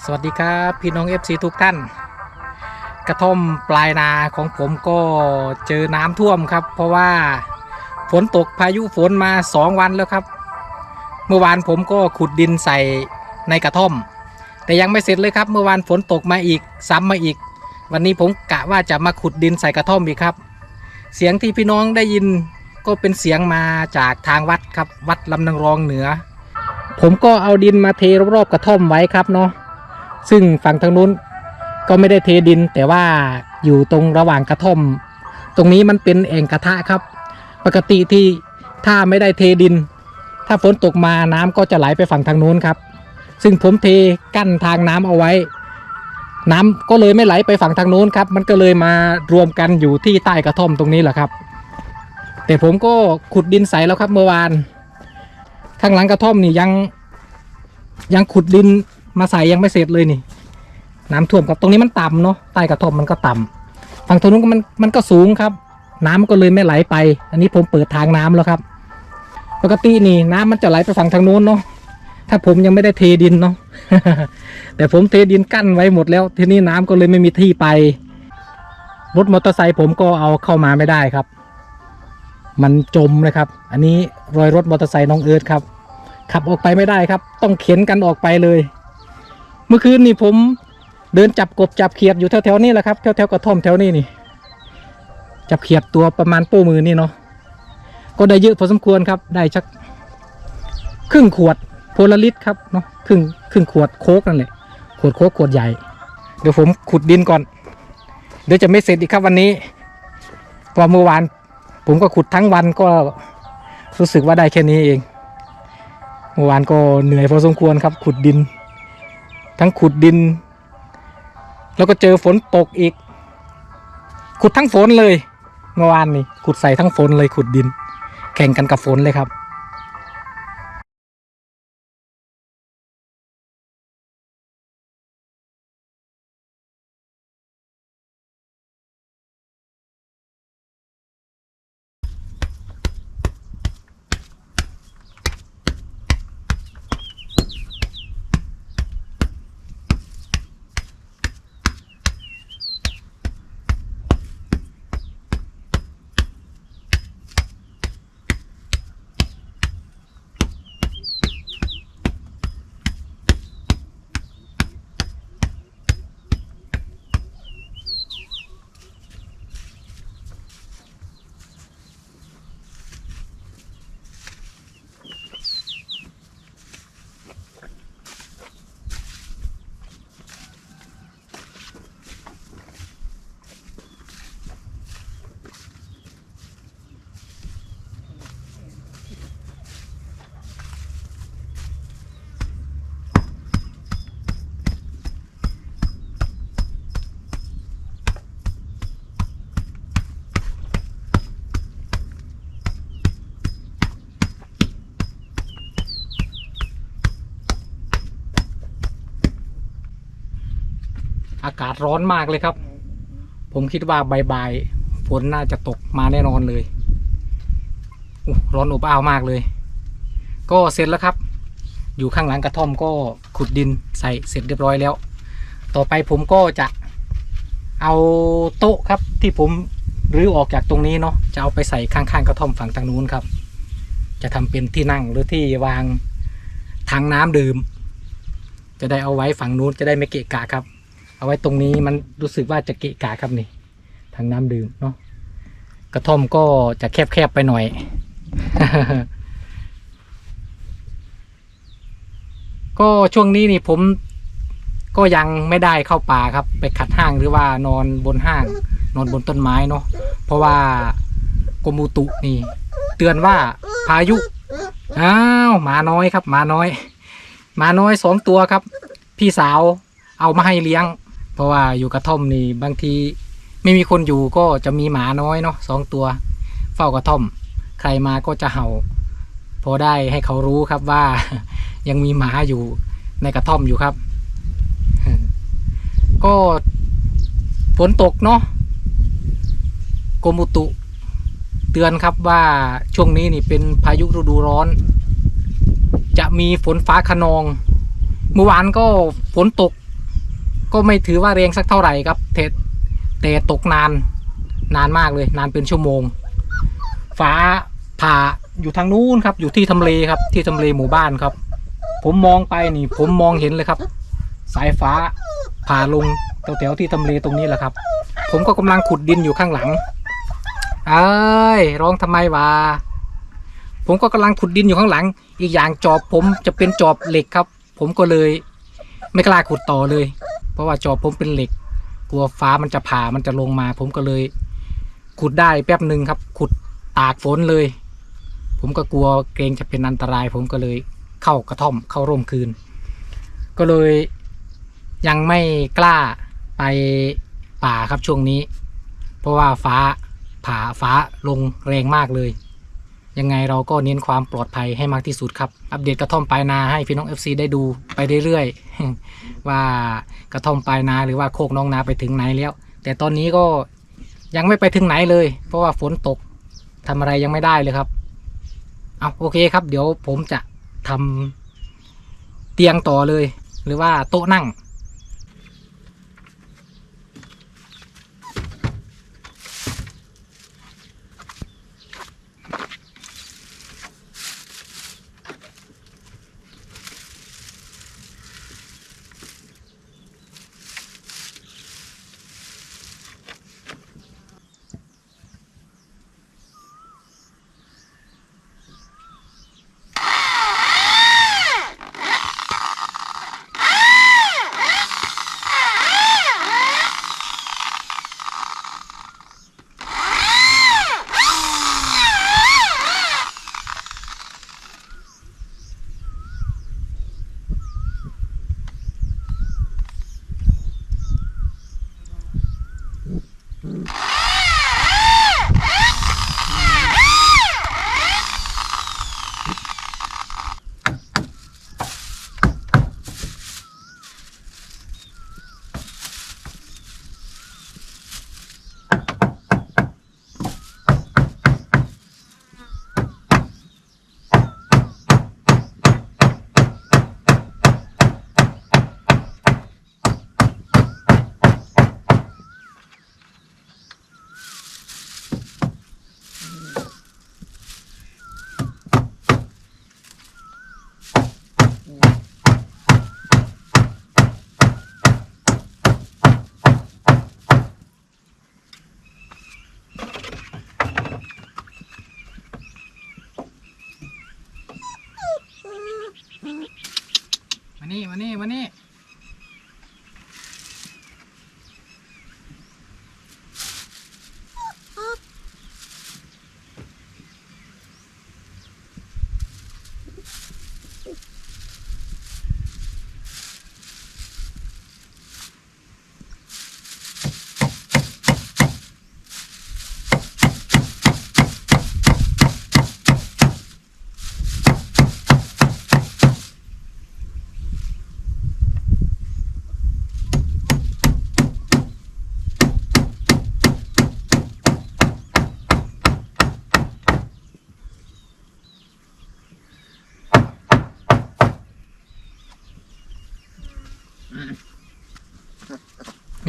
สวัสดีครับพี่น้อง FC ทุกท่าน กระท่อมปลายนาของผมก็เจอน้ำท่วมครับ เพราะว่าฝนตกพายุฝนมา 2 วันแล้วครับ เมื่อวานผมก็ขุดดินใส่ในกระท่อม แต่ยังไม่เสร็จเลยครับ เมื่อวานฝนตกมาอีกซ้ำมาอีก วันนี้ผมกะว่าจะมาขุดดินใส่กระท่อมอีกครับ เสียงที่พี่น้องได้ยินก็เป็นเสียงมาจากทางวัดครับ วัดลำนางรองเหนือ ผมก็เอาดินมาเทรอบๆกระท่อมไว้ครับเนาะ ซึ่งฝั่งทางนู้นก็ไม่ได้เทดิน แต่ว่าอยู่ตรงระหว่างกระท่อม ตรงนี้มันเป็นแอ่งกระทะครับ ปกติที่ถ้าไม่ได้เทดิน ถ้าฝนตกมาน้ำก็จะไหลไปฝั่งทางนู้นครับ ซึ่งผมเทกั้นทางน้ำเอาไว้ น้ำก็เลยไม่ไหลไปฝั่งทางนู้นครับ มันก็เลยมารวมกันอยู่ที่ใต้กระท่อมตรงนี้แหละครับ แต่ผมก็ขุดดินใสแล้วครับเมื่อวาน ข้างหลังกระท่อมนี่ยังยังขุดดิน มาใส่ยังไม่เสร็จเลยนี่ น้ำท่วมครับตรงนี้มันต่ำเนาะใต้กระท่อมมันก็ต่ำฝั่งตรงนู้นมันมันก็สูงครับ น้ำก็เลยไม่ไหลไป อันนี้ผมเปิดทางน้ำแล้วครับ ปกตินี่น้ำมันจะไหลไปฝั่งทางนู้นเนาะถ้าผมยังไม่ได้เทดินเนาะแต่ผมเทดินกั้นไว้หมดแล้ว ทีนี้น้ำก็เลยไม่มีที่ไปรถมอเตอร์ไซค์ผมก็เอาเข้ามาไม่ได้ครับ มันจมเลยครับ อันนี้รอยรถมอเตอร์ไซค์น้องเอิร์ธครับ ขับออกไปไม่ได้ครับ ต้องเข็นกันออกไปเลย มื่อคืนนี่ผมเดินจับกบจับเขียดอยู่แถวๆนี้แหละครับแถวๆกระท่อมแถวนี้นี่ จับเขียดตัวประมาณโป้มือนี่เนาะก็ได้เยอะพอสมควรครับ ได้ชักครึ่งขวดโพลาริตครับเนาะครึ่งครึ่งขวดโคกนั่นแหละขวดโคกขวดใหญ่ เดี๋ยวผมขุดดินก่อน เดี๋ยวจะไม่เสร็จอีกครับวันนี้พอเมื่อวาน ผมก็ขุดทั้งวันก็รู้สึกว่าได้แค่นี้เอง เมื่อวานก็เหนื่อยพอสมควรครับ ขุดดิน ทั้งขุดดิน แล้วก็เจอฝนตกอีก ขุดทั้งฝนเลย เมื่อวานนี่ขุดใส่ทั้งฝนเลยขุดดิน แข่งกันกับฝนเลยครับ อากาศร้อนมากเลยครับ ผมคิดว่าบ่ายๆฝนน่าจะตกมาแน่นอนเลยร้อนอบอ้าวมากเลย ก็เสร็จแล้วครับ อยู่ข้างหลังกระท่อมก็ขุดดินใส่เสร็จเรียบร้อยแล้ว ต่อไปผมก็จะเอาโต๊ะครับที่ผมรื้อออกจากตรงนี้เนาะจะเอาไปใส่ข้างๆกระท่อมฝั่งทางนู้นครับ จะทำเป็นที่นั่งหรือที่วางถังน้ำดื่ม จะได้เอาไว้ฝั่งนู้นจะได้ไม่เกะกะครับ เอาไว้ตรงนี้มันรู้สึกว่าจะเกะกะครับนี่ทางน้ำดื่มเนาะกระท่อมก็จะแคบๆไปหน่อย ก็ช่วงนี้นี่ผมก็ยังไม่ได้เข้าป่าครับ ไปขัดห้างหรือว่านอนบนห้าง นอนบนต้นไม้เนาะเพราะว่ากรมอุตุนี่ เตือนว่าพายุอ้าวหมาน้อยครับหมาน้อยหมาน้อยสองตัวครับ พี่สาวเอามาให้เลี้ยง เพราะว่าอยู่กระท่อมนี่บางทีไม่มีคนอยู่ก็จะมีหมาน้อยเนาะสองตัว เฝ้ากระท่อม ใครมาก็จะเห่า พอได้ให้เขารู้ครับว่า ยังมีหมาอยู่ในกระท่อมอยู่ครับ ก็ฝนตกเนาะกรมอุตุ เตือนครับว่าช่วงนี้นี่เป็นพายุฤดูร้อน จะมีฝนฟ้าขนอง เมื่อวานก็ฝนตก ก็ไม่ถือว่าแรงสักเท่าไหร่ครับแต่แต่ตกนานนานมากเลยนานเป็นชั่วโมง ฟ้าผ่าอยู่ทางนู้นครับ อยู่ที่ทำเลครับ ที่ทำเลหมู่บ้านครับ ผมมองไปนี่ ผมมองเห็นเลยครับ สายฟ้าผ่าลงแถวๆที่ทำเลตรงนี้แหละครับ ผมก็กำลังขุดดินอยู่ข้างหลังเอ้ยร้องทำไมวะผมก็กำลังขุดดินอยู่ข้างหลัง อีกอย่างจอบผมจะเป็นจอบเหล็กครับ ผมก็เลย ไม่กล้าขุดต่อเลย เพราะว่าจอบผมเป็นเหล็ก กลัวฟ้ามันจะผ่ามันจะลงมา ผมก็เลย ขุดได้แป๊บหนึ่งครับ ขุดตากฝนเลย ผมก็กลัวเกรงจะเป็นอันตราย ผมก็เลยเข้ากระท่อมเข้าร่มคืน ก็เลยยังไม่กล้าไปป่าครับช่วงนี้ เพราะว่าฟ้าผ่าฟ้าลงแรงมากเลย ยังไงเราก็เน้นความปลอดภัยให้มากที่สุดครับ อัปเดตกระท่อมปลายนาให้พี่น้อง FC ได้ดูไปเรื่อยๆ ว่ากระท่อมปลายนาหรือว่าโคกน้องนาไปถึงไหนแล้ว แต่ตอนนี้ก็ยังไม่ไปถึงไหนเลย เพราะว่าฝนตกทำอะไรยังไม่ได้เลยครับเอาโอเคครับ เดี๋ยวผมจะทำเตียงต่อเลย หรือว่าโต๊ะนั่ง นี่มานี่มา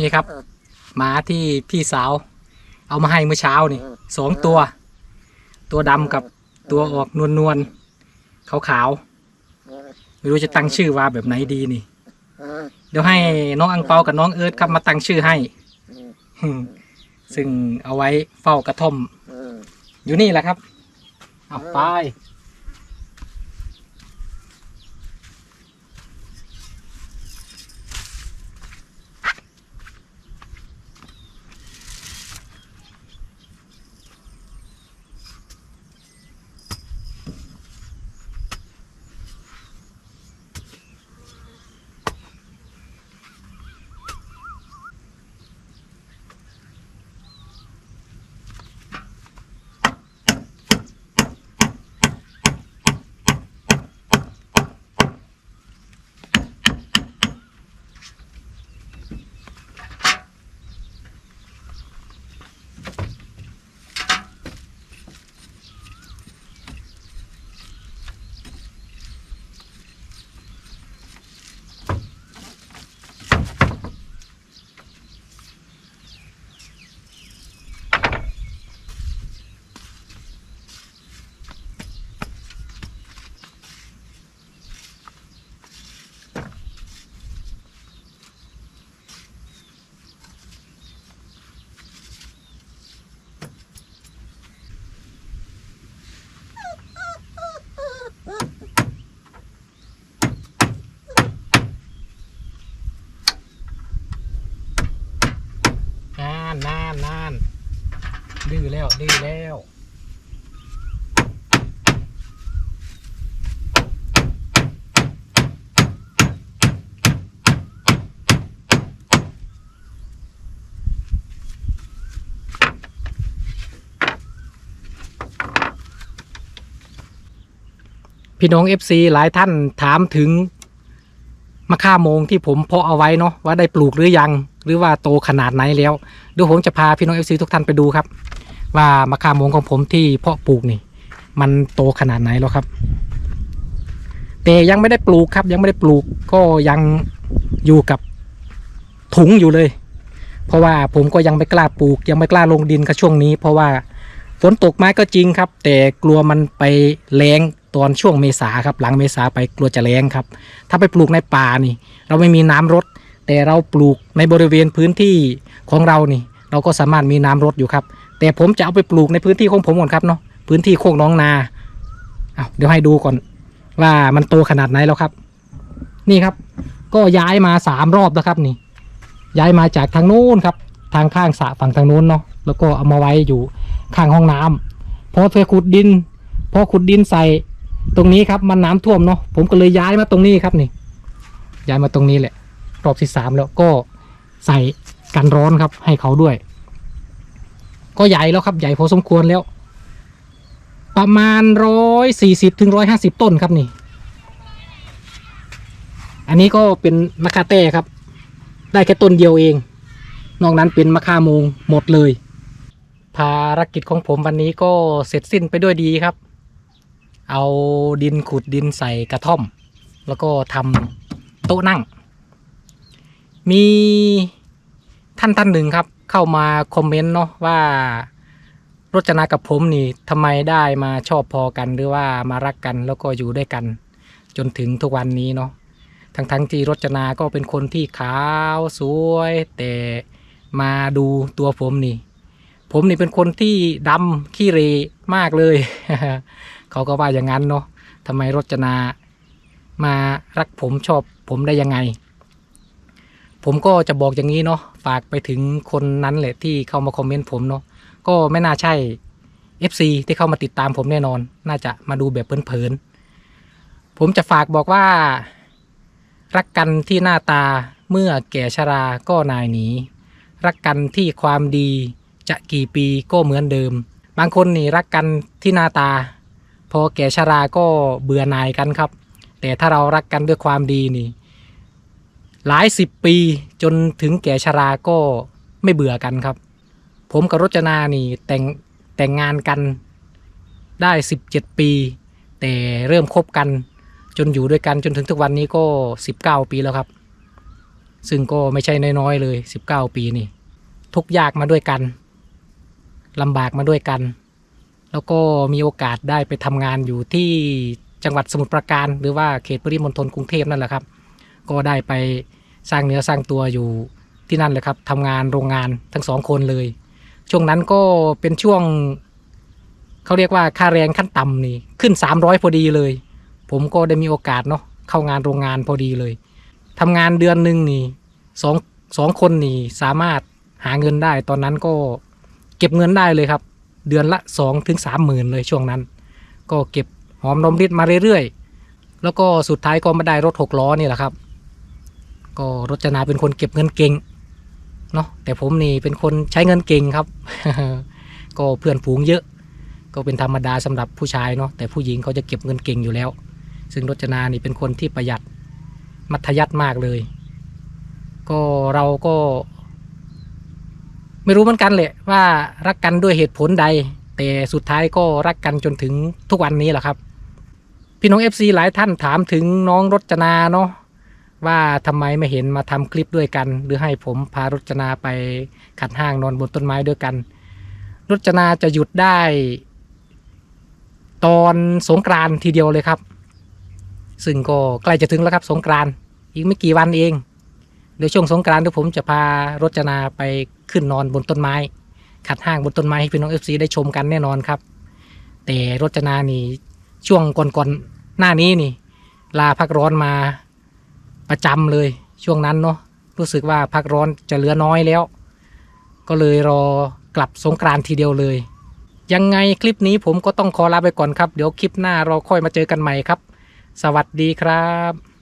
นี่มีครับหมาที่พี่สาว เอามาให้เมื่อเช้านี่สองตัว ตัวดำกับตัวออกนวลนวลขาวขาวๆไม่รู้จะตั้งชื่อว่าแบบไหนดีนี่ เดี๋ยวให้น้องอังเปากับน้องเอิร์ธครับมาตั้งชื่อให้ ซึ่งเอาไว้เฝ้ากระท่อม อยู่นี่แหละครับ เอาไป พี่น้อง FC หลายท่านถามถึงมะข่าโมงที่ผมเพาะเอาไว้เนาะว่าได้ปลูกหรือยัง หรือว่าโตขนาดไหนแล้วเดี๋ยวผมจะพาพี่น้อง FC ทุกท่านไปดูครับ ว่ามะข่าโมงของผมที่เพาะปลูกนี่ มันโตขนาดไหนแล้วครับ แต่ยังไม่ได้ปลูกครับ ยังไม่ได้ปลูกก็ยังอยู่กับถุงอยู่เลย เพราะว่าผมก็ยังไม่กล้าปลูก ยังไม่กล้าลงดินกับช่วงนี้ เพราะว่าฝนตกไม้ก็จริงครับ แต่กลัวมันไปแรง ตอนช่วงเมษาครับหลังเมษาไปกลัวจะแรงครับ ถ้าไปปลูกในป่านี่ เราไม่มีน้ำรดแต่เราปลูกในบริเวณพื้นที่ของเรานี่ เราก็สามารถมีน้ำรดอยู่ครับ แต่ผมจะเอาไปปลูกในพื้นที่ของผมก่อนครับเนาะพื้นที่โคกน้องนาเอาเดี๋ยวให้ดูก่อน ว่ามันโตขนาดไหนแล้วครับ นี่ครับ ก็ย้ายมาสามรอบแล้วครับนี่ ย้ายมาจากทางนู้นครับ ทางข้างสระฝั่งทางนู้นเนาะแล้วก็เอามาไว้อยู่ข้างห้องน้ำพอเธอขุดดินพอขุดดินใส่ ตรงนี้ครับมันน้ำท่วมเนาะผมก็เลยย้ายมาตรงนี้ครับนี่ ย้ายมาตรงนี้แหละ รอบที่สามแล้วก็ใส่กันร้อนครับ ให้เขาด้วย ก็ใหญ่แล้วครับ ใหญ่พอสมควรแล้ว ประมาณร้อยสี่สิบถึงร้อยห้าสิบต้นครับนี่ อันนี้ก็เป็นมะคาเต้ครับ ได้แค่ต้นเดียวเอง นอกนั้นเป็นมะข่าโมงหมดเลย ภารกิจของผมวันนี้ก็เสร็จสิ้นไปด้วยดีครับ เอาดินขุดดินใส่กระท่อม แล้วก็ทำโต๊ะนั่ง มีท่านท่านหนึ่งครับ เข้ามาคอมเมนต์เนาะว่ารจนากับผมนี่ทำไมได้มาชอบพอกันหรือว่ามารักกันแล้วก็อยู่ด้วยกัน จนถึงทุกวันนี้เนาะทั้งทั้งที่รจนาก็เป็นคนที่ขาวสวย แต่มาดูตัวผมนี่ ผมนี่เป็นคนที่ดำขี้เรมากเลย เขาก็ว่าอย่างนั้นเนาะทำไมรจนามารักผมชอบผมได้ยังไง ผมก็จะบอกอย่างนี้เนาะฝากไปถึงคนนั้นแหละที่เข้ามาคอมเมนต์ผมเนาะก็ไม่น่าใช่ FC ที่เข้ามาติดตามผมแน่นอน น่าจะมาดูแบบเพลินๆผมจะฝากบอกว่า รักกันที่หน้าตาเมื่อแก่ชราก็นายหนีรักกันที่ความดีจะกี่ปีก็เหมือนเดิม บางคนนี่รักกันที่หน้าตา พอแก่ชราก็เบื่อหน่ายกันครับ แต่ถ้าเรารักกันด้วยความดีนี่ หลายสิบปีจนถึงแก่ชราก็ไม่เบื่อกันครับ ผมกับรจนานี่แต่งแต่งงานกันได้ 17 ปี แต่เริ่มคบกันจนอยู่ด้วยกันจนถึงทุกวันนี้ก็ 19 ปีแล้วครับ ซึ่งก็ไม่ใช่น้อยๆเลย 19 ปีนี่ ทุกยากมาด้วยกันลำบากมาด้วยกัน แล้วก็มีโอกาสได้ไปทำงานอยู่ที่จังหวัดสมุทรปราการ หรือว่าเขตปริมณฑลกรุงเทพนั่นแหละครับ ก็ได้ไปสร้างเนื้อสร้างตัวอยู่ที่นั่นเลยครับทำงานโรงงานทั้งสองคนเลย ช่วงนั้นก็เป็นช่วงเขาเรียกว่าค่าแรงขั้นต่ำนี่ขึ้น 300 พอดีเลย ผมก็ได้มีโอกาสเนาะเข้างานโรงงานพอดีเลยทำงานเดือนหนึ่งนี่สองสองคนนี่สามารถหาเงินได้ ตอนนั้นก็เก็บเงินได้เลยครับ เดือนละสองถึงสามหมื่นเลยช่วงนั้น ก็เก็บหอมรอมริดมาเรื่อยๆ แล้วก็สุดท้ายก็มาได้รถหกล้อนี่แหละครับ ก็รจนาเป็นคนเก็บเงินเก่งเนาะแต่ผมนี่เป็นคนใช้เงินเก่งครับ ก็เพื่อนฝูงเยอะ ก็เป็นธรรมดาสำหรับผู้ชายเนาะแต่ผู้หญิงเขาจะเก็บเงินเก่งอยู่แล้ว ซึ่งรจนานี่เป็นคนที่ประหยัดมัธยัติมากเลย ก็เราก็ ไม่รู้เหมือนกันแหละว่ารักกันด้วยเหตุผลใด แต่สุดท้ายก็รักกันจนถึงทุกวันนี้แหละครับ พี่น้อง FC หลายท่านถามถึงน้องรจนาเนาะว่าทำไมไม่เห็นมาทำคลิปด้วยกัน หรือให้ผมพารจนาไปขัดห้างนอนบนต้นไม้ด้วยกัน รจนาจะหยุดได้ ตอนสงกรานทีเดียวเลยครับ ซึ่งก็ใกล้จะถึงแล้วครับ สงกรานอีกไม่กี่วันเองเดี๋ยวช่วงสงกรานต์เดี๋ยวผมจะพารจนาไป ขึ้นนอนบนต้นไม้ ขัดห้างบนต้นไม้ให้พี่น้องเอฟซีได้ชมกันแน่นอนครับ แต่รจนานี่ช่วงก่อนๆหน้านี้นี่ ลาพักร้อนมาประจำเลยช่วงนั้นเนาะรู้สึกว่าพักร้อนจะเหลือน้อยแล้ว ก็เลยรอกลับสงกรานทีเดียวเลย ยังไงคลิปนี้ผมก็ต้องขอลาไปก่อนครับ เดี๋ยวคลิปหน้าเราค่อยมาเจอกันใหม่ครับ สวัสดีครับ